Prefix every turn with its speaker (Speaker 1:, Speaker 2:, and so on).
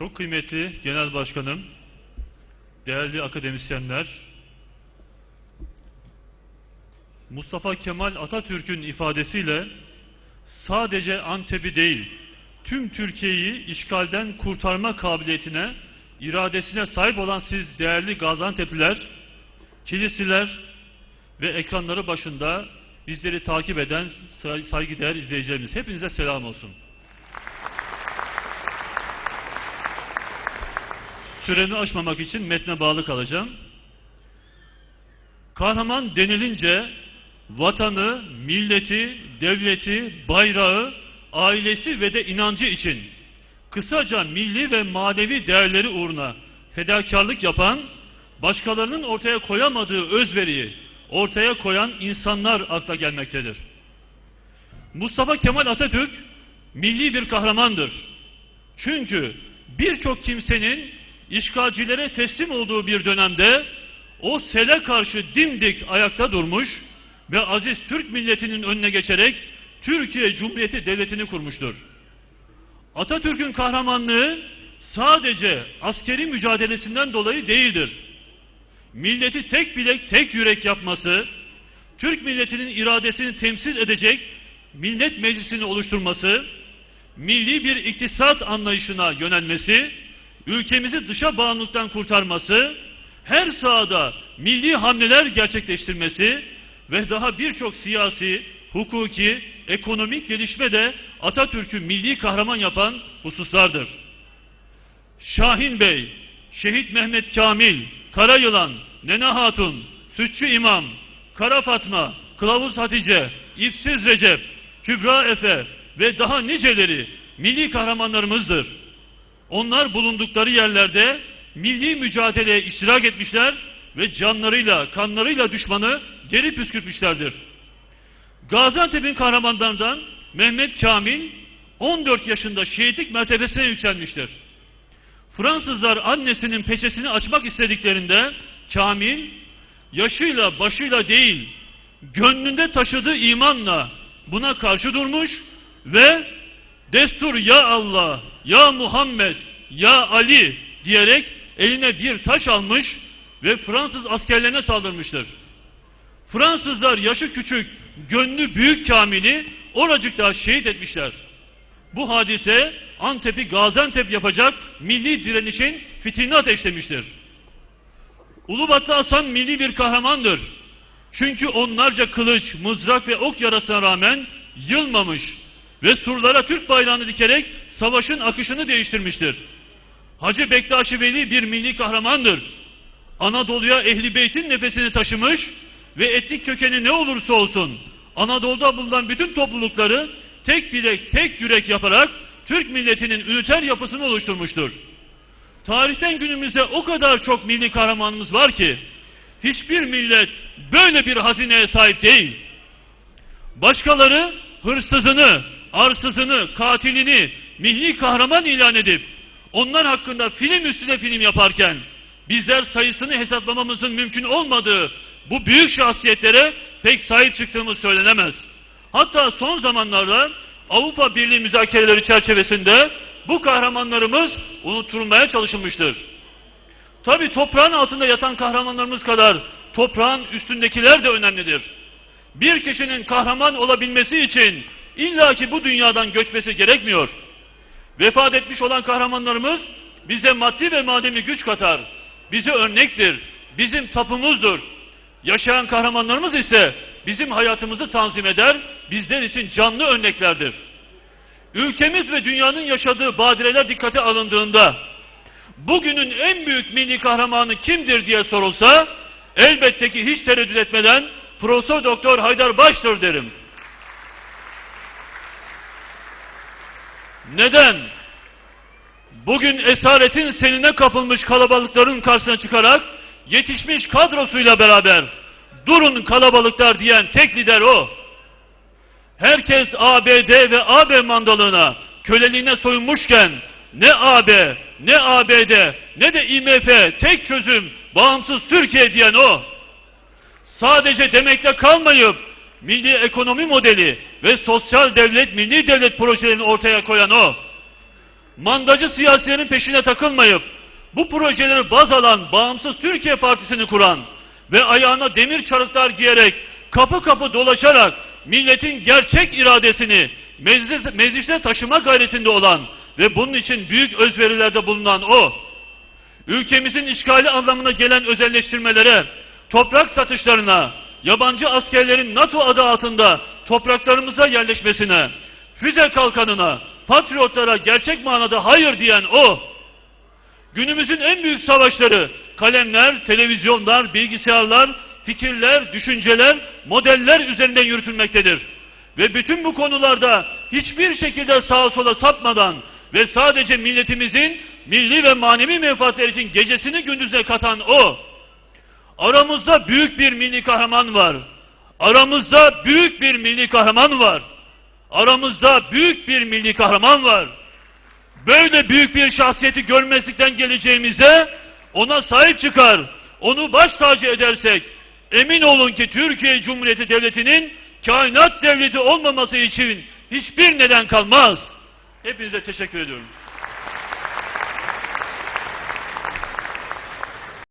Speaker 1: Çok kıymetli Genel Başkanım, değerli akademisyenler, Mustafa Kemal Atatürk'ün ifadesiyle sadece Antep'i değil, tüm Türkiye'yi işgalden kurtarma kabiliyetine, iradesine sahip olan siz değerli Gaziantep'liler, kilisiler ve ekranları başında bizleri takip eden say- saygıdeğer izleyicilerimiz. Hepinize selam olsun. Süremi aşmamak için metne bağlı kalacağım. Kahraman denilince vatanı, milleti, devleti, bayrağı, ailesi ve de inancı için kısaca milli ve manevi değerleri uğruna fedakarlık yapan, başkalarının ortaya koyamadığı özveriyi ortaya koyan insanlar akla gelmektedir. Mustafa Kemal Atatürk milli bir kahramandır. Çünkü birçok kimsenin işgalcilere teslim olduğu bir dönemde o sele karşı dimdik ayakta durmuş ve aziz Türk milletinin önüne geçerek Türkiye Cumhuriyeti Devleti'ni kurmuştur. Atatürk'ün kahramanlığı sadece askeri mücadelesinden dolayı değildir. Milleti tek bilek tek yürek yapması, Türk milletinin iradesini temsil edecek millet meclisini oluşturması, milli bir iktisat anlayışına yönelmesi, ülkemizi dışa bağımlılıktan kurtarması, her sahada milli hamleler gerçekleştirmesi ve daha birçok siyasi, hukuki, ekonomik gelişme de Atatürk'ü milli kahraman yapan hususlardır. Şahin Bey, Şehit Mehmet Kamil, Karayılan, Nene Hatun, Sütçü İmam, Kara Fatma, Kılavuz Hatice, İpsiz Recep, Kübra Efe ve daha niceleri milli kahramanlarımızdır. Onlar bulundukları yerlerde milli mücadeleye iştirak etmişler ve canlarıyla, kanlarıyla düşmanı geri püskürtmüşlerdir. Gaziantep'in kahramanlarından Mehmet Kamil 14 yaşında şehitlik mertebesine yükselmiştir. Fransızlar annesinin peçesini açmak istediklerinde Kamil yaşıyla başıyla değil gönlünde taşıdığı imanla buna karşı durmuş ve destur ya Allah, ya Muhammed, ya Ali diyerek eline bir taş almış ve Fransız askerlerine saldırmıştır. Fransızlar yaşı küçük, gönlü büyük Kamil'i oracıkta şehit etmişler. Bu hadise Antep'i Gaziantep yapacak milli direnişin fitilini ateşlemiştir. Ulubatlı Hasan milli bir kahramandır. Çünkü onlarca kılıç, mızrak ve ok yarasına rağmen yılmamış ve surlara Türk bayrağını dikerek savaşın akışını değiştirmiştir. Hacı Bektaşi Veli bir milli kahramandır. Anadolu'ya Ehli Beyt'in nefesini taşımış ve etnik kökeni ne olursa olsun Anadolu'da bulunan bütün toplulukları tek bilek, tek yürek yaparak Türk milletinin üniter yapısını oluşturmuştur. Tarihten günümüzde o kadar çok milli kahramanımız var ki hiçbir millet böyle bir hazineye sahip değil. Başkaları hırsızını, arsızını, katilini milli kahraman ilan edip onlar hakkında film üstüne film yaparken bizler sayısını hesaplamamızın mümkün olmadığı bu büyük şahsiyetlere pek sahip çıktığımız söylenemez. Hatta son zamanlarda Avrupa Birliği müzakereleri çerçevesinde bu kahramanlarımız unutturulmaya çalışılmıştır. Tabi toprağın altında yatan kahramanlarımız kadar toprağın üstündekiler de önemlidir. Bir kişinin kahraman olabilmesi için illaki bu dünyadan göçmesi gerekmiyor. Vefat etmiş olan kahramanlarımız bize maddi ve manevi güç katar. Bize örnektir. Bizim tapumuzdur. Yaşayan kahramanlarımız ise bizim hayatımızı tanzim eder, bizler için canlı örneklerdir. Ülkemiz ve dünyanın yaşadığı badireler dikkate alındığında bugünün en büyük milli kahramanı kimdir diye sorulsa elbette ki hiç tereddüt etmeden Profesör Doktor Haydar Baş'tır derim. Neden? Bugün esaretin seline kapılmış kalabalıkların karşısına çıkarak yetişmiş kadrosuyla beraber durun kalabalıklar diyen tek lider o. Herkes ABD ve AB mandalığına, köleliğine soyunmuşken ne AB, ne ABD, ne de IMF tek çözüm bağımsız Türkiye diyen o. Sadece demekle kalmayıp milli ekonomi modeli ve sosyal devlet, milli devlet projelerini ortaya koyan o. mandacı siyasilerin peşine takılmayıp, bu projeleri baz alan Bağımsız Türkiye Partisi'ni kuran ve ayağına demir çarıklar giyerek, kapı kapı dolaşarak milletin gerçek iradesini meclis, meclise taşıma gayretinde olan ve bunun için büyük özverilerde bulunan o, ülkemizin işgali anlamına gelen özelleştirmelere, toprak satışlarına, yabancı askerlerin NATO adı altında topraklarımıza yerleşmesine, füze kalkanına, patriotlara gerçek manada hayır diyen o, günümüzün en büyük savaşları, kalemler, televizyonlar, bilgisayarlar, fikirler, düşünceler, modeller üzerinden yürütülmektedir. Ve bütün bu konularda hiçbir şekilde sağa sola sapmadan ve sadece milletimizin milli ve manevi menfaatleri için gecesini gündüze katan o, aramızda büyük bir milli kahraman var. Aramızda büyük bir milli kahraman var. Aramızda büyük bir milli kahraman var. Böyle büyük bir şahsiyeti görmezlikten geleceğimize ona sahip çıkar, onu baş tacı edersek emin olun ki Türkiye Cumhuriyeti Devleti'nin kainat devleti olmaması için hiçbir neden kalmaz. Hepinize teşekkür ediyorum.